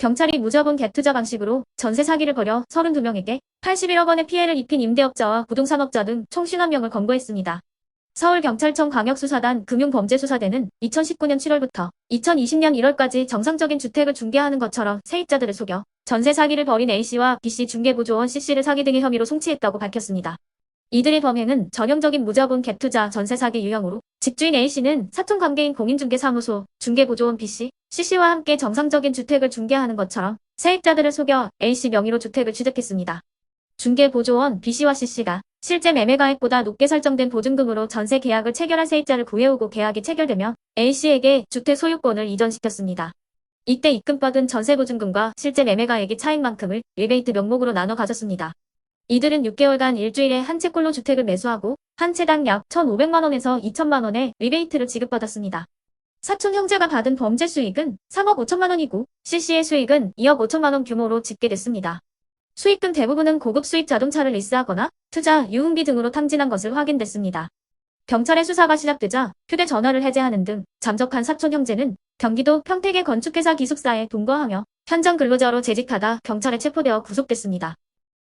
경찰이 무자본 갭투자 방식으로 전세 사기를 벌여 32명에게 81억 원의 피해를 입힌 임대업자와 부동산업자 등 총 50명을 검거했습니다. 서울경찰청 광역수사단 금융범죄수사대는 2019년 7월부터 2020년 1월까지 정상적인 주택을 중개하는 것처럼 세입자들을 속여 전세 사기를 벌인 A씨와 B씨 중개보조원 C씨를 사기 등의 혐의로 송치했다고 밝혔습니다. 이들의 범행은 전형적인 무자본 갭투자 전세 사기 유형으로 집주인 A씨는 사촌관계인 공인중개사무소 중개보조원 B씨, C씨와 함께 정상적인 주택을 중개하는 것처럼 세입자들을 속여 A씨 명의로 주택을 취득했습니다. 중개보조원 B씨와 C씨가 실제 매매가액보다 높게 설정된 보증금으로 전세 계약을 체결한 세입자를 구해오고 계약이 체결되면 A씨에게 주택 소유권을 이전시켰습니다. 이때 입금받은 전세 보증금과 실제 매매가액의 차익만큼을 리베이트 명목으로 나눠 가졌습니다. 이들은 6개월간 일주일에 한 채꼴로 주택을 매수하고 한 채당 약 1,500만원에서 2천만원의 리베이트를 지급받았습니다. 사촌 형제가 받은 범죄 수익은 3억 5천만 원이고 CC의 수익은 2억 5천만 원 규모로 집계됐습니다. 수익금 대부분은 고급 수입 자동차를 리스하거나 투자, 유흥비 등으로 탕진한 것을 확인됐습니다. 경찰의 수사가 시작되자 휴대전화를 해제하는 등 잠적한 사촌 형제는 경기도 평택의 건축회사 기숙사에 동거하며 현장 근로자로 재직하다 경찰에 체포되어 구속됐습니다.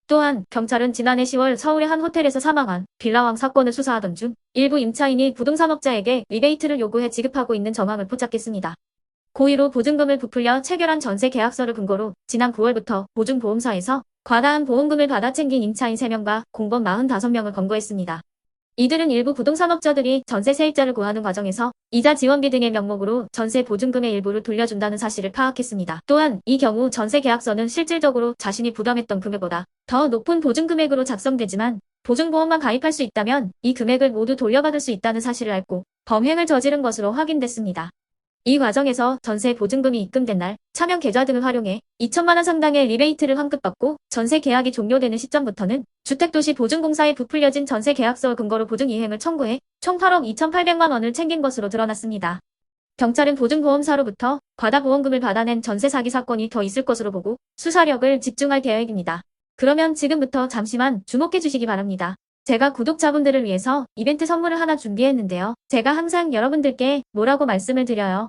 또한 경찰은 지난해 10월 서울의 한 호텔에서 사망한 빌라왕 사건을 수사하던 중 일부 임차인이 부동산업자에게 리베이트를 요구해 지급하고 있는 정황을 포착했습니다. 고의로 보증금을 부풀려 체결한 전세 계약서를 근거로 지난 9월부터 보증보험사에서 과다한 보험금을 받아 챙긴 임차인 3명과 공범 45명을 검거했습니다. 이들은 일부 부동산업자들이 전세 세입자를 구하는 과정에서 이자 지원비 등의 명목으로 전세 보증금의 일부를 돌려준다는 사실을 파악했습니다. 또한 이 경우 전세 계약서는 실질적으로 자신이 부담했던 금액보다 더 높은 보증 금액으로 작성되지만 보증보험만 가입할 수 있다면 이 금액을 모두 돌려받을 수 있다는 사실을 알고 범행을 저지른 것으로 확인됐습니다. 이 과정에서 전세 보증금이 입금된 날 차명 계좌 등을 활용해 2천만 원 상당의 리베이트를 환급받고 전세 계약이 종료되는 시점부터는 주택도시 보증공사에 부풀려진 전세 계약서 근거로 보증 이행을 청구해 총 8억 2,800만 원을 챙긴 것으로 드러났습니다. 경찰은 보증보험사로부터 과다 보험금을 받아낸 전세 사기 사건이 더 있을 것으로 보고 수사력을 집중할 계획입니다. 그러면 지금부터 잠시만 주목해 주시기 바랍니다. 제가 구독자분들을 위해서 이벤트 선물을 하나 준비했는데요. 제가 항상 여러분들께 뭐라고 말씀을 드려요.